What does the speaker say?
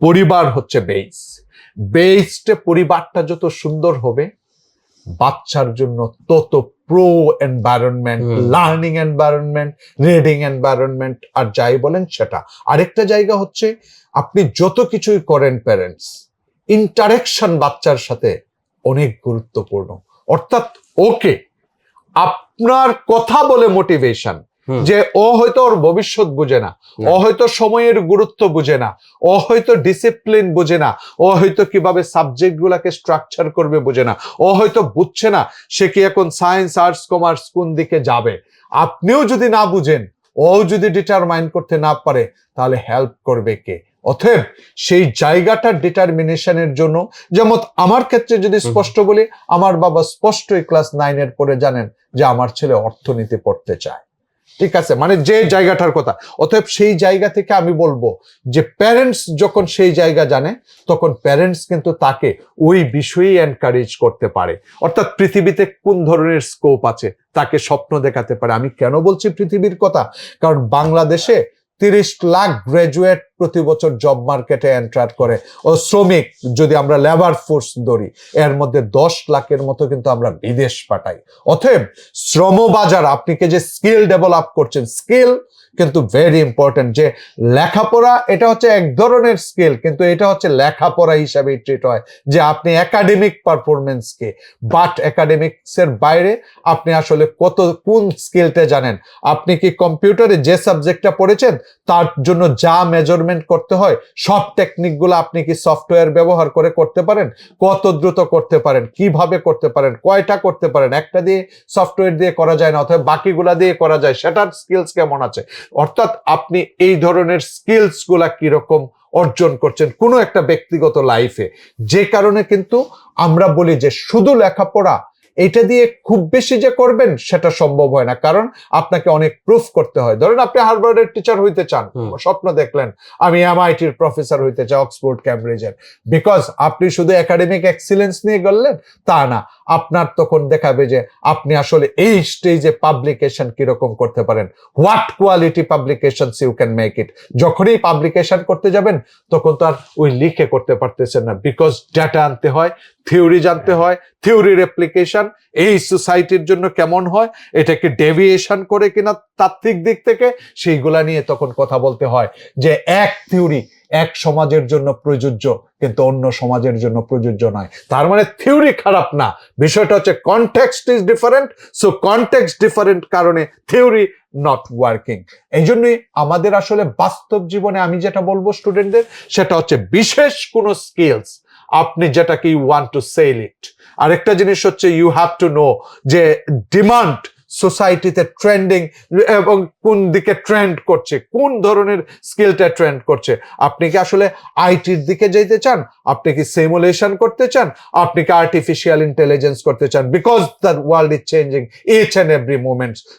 পরিবার হচ্ছে বেস বেসটে পরিবারটা যত সুন্দর হবে বাচ্চার জন্য তত pro environment learning environment reading environment আর যাই বলেন সেটা। আরেকটা জায়গা হচ্ছে আপনি যত কিছুই করেন প্যারেন্টস ইন্টারেকশন বাচ্চার সাথে অনেক গুরুত্বপূর্ণ। অর্থাৎ ওকে আপনার কথা বলে মোটিভেশন। যে ও হয়তো ওর ভবিষ্যৎ বুঝে না। ও হয়তো সময়ের গুরুত্ব বুঝে না ও হয়তো ডিসিপ্লিন বুঝে না ও হয়তো কীভাবে সাবজেক্ট গুলাকে স্ট্রাকচার করবে বুঝে না ও হয়তো বুঝছে না সে কি এখন সায়েন্স আর্টস কমার্স কোন দিকে যাবে। আপনিও যদি না বুঝেন ও যদি ডিটারমাইন করতে না পারে তাহলে হেল্প করবে কে? অতএব সেই জায়গাটার ডিটারমিনেশনের জন্য যেমন আমার ক্ষেত্রে যদি স্পষ্ট বলি আমার বাবা স্পষ্টই ক্লাস নাইনের পরে জানেন যে আমার ছেলে অর্থনীতি পড়তে চায়। ঠিক আছে? মানে যে জায়গাটার কথা। অতএব সেই জায়গা থেকে আমি বলব যে প্যারেন্টস যখন সেই জায়গা জানে, তখন প্যারেন্টস কিন্তু তাকে ওই বিষয়েই এনকারেজ করতে পারে। অর্থাৎ পৃথিবীতে কোন ধরনের স্কোপ আছে? তাকে স্বপ্ন দেখাতে পারে। আমি কেন বলছি পৃথিবীর কথা? কারণ বাংলাদেশে তিরিশ লাখ গ্রাজুয়েট প্রতি বছর জব মার্কেটে এন্টার করে। ও শ্রমিক, যদি আমরা লেবার ফোর্স ধরি, এর মধ্যে দশ লাখের মতো কিন্তু আমরা বিদেশ পাঠাই। অতএব শ্রমবাজার আপনি কি যে স্কিল ডেভেলপ করছেন স্কিল কিন্তু ভেরি ইম্পর্টেন্ট যে লেখাপড়া, এটা হচ্ছে এক ধরনের স্কিল কিন্তু এটা হচ্ছে লেখাপড়া হিসাবে ট্রিট হয়। যে আপনি একাডেমিক পারফরমেন্সকে বাট একাডেমিক্সের বাইরে আপনি আসলে কত, কোন স্কিলটা জানেন? আপনি কি কম্পিউটারে যে সাবজেক্টটা পড়েছেন, তার জন্য যা মেজারমেন্ট করতে হয়, সব টেকনিকগুলো আপনি কি সফটওয়্যার ব্যবহার করে করতে পারেন? কত দ্রুত করতে পারেন? কীভাবে করতে পারেন? কয়টা করতে পারেন? একটা দিয়ে সফটওয়্যার দিয়ে করা যায় না, অথবা বাকিগুলা দিয়ে করা যায়, সেটার স্কিলস কেমন আছে? অর্থাৎ আপনি এই ধরনের স্কিলসগুলা কীরকম অর্জন করছেন কোনো একটা ব্যক্তিগত লাইফে যে কারণে কিন্তু আমরা বলি যে শুধু লেখাপড়া এটা দিয়ে খুব বেশি যে করবেন সেটা সম্ভব হয় না। কারণ আপনাকে অনেক প্রুফ করতে হয়। ধরেন আপনি হার্ভার্ডের টিচার হইতে চান স্বপ্ন দেখলেন আমি এমআইটির প্রফেসর হইতে চাই অক্সফোর্ড ক্যামব্রিজের বিকজ আপনি শুধু একাডেমিক এক্সিলেন্স নিয়ে গেলেন তা না আপনার তখন দেখাবে যে আপনি আসলে এই স্টেজে পাবলিকেশন কীরকম করতে পারেন। What quality publication you can make it যখনই পাবলিকেশন করতে যাবেন তখন তো আর ওই লিখে করতে পারতেছেন না। বিকজ ডেটা আনতে হয় থিওরি জানতে হয় থিওরির অ্যাপ্লিকেশন এই সোসাইটির জন্য কেমন হয়, এটাকে ডেভিয়েশন করে কিনা তাত্ত্বিক দিক থেকে, সেইগুলা নিয়ে তখন কথা বলতে হয় যে এক থিওরি এক সমাজের জন্য প্রযোজ্য, কিন্তু অন্য সমাজের জন্য প্রযোজ্য নয়। তার মানে থিওরি খারাপ না। বিষয়টা হচ্ছে context is different so context different কারণে থিওরি নট ওয়ার্কিং এই জন্যই আমাদের আসলে বাস্তব জীবনে আমি যেটা বলব স্টুডেন্টদের সেটা হচ্ছে বিশেষ কোনো স্কিলস আপনি যেটাকে you want to sell it আরেকটা জিনিস হচ্ছে ইউ হ্যাভ টু নো যে ডিমান্ড সোসাইটিতে ট্রেন্ডিং এবং কোন দিকে ট্রেন্ড করছে, কোন ধরনের স্কিলটা ট্রেন্ড করছে। আপনি কি আসলে আইটির দিকে যেতে চান? আপনি কি সিমুলেশন করতে চান? আপনি কি আর্টিফিশিয়াল ইন্টেলিজেন্স করতে চান? Because the world is changing each and every moments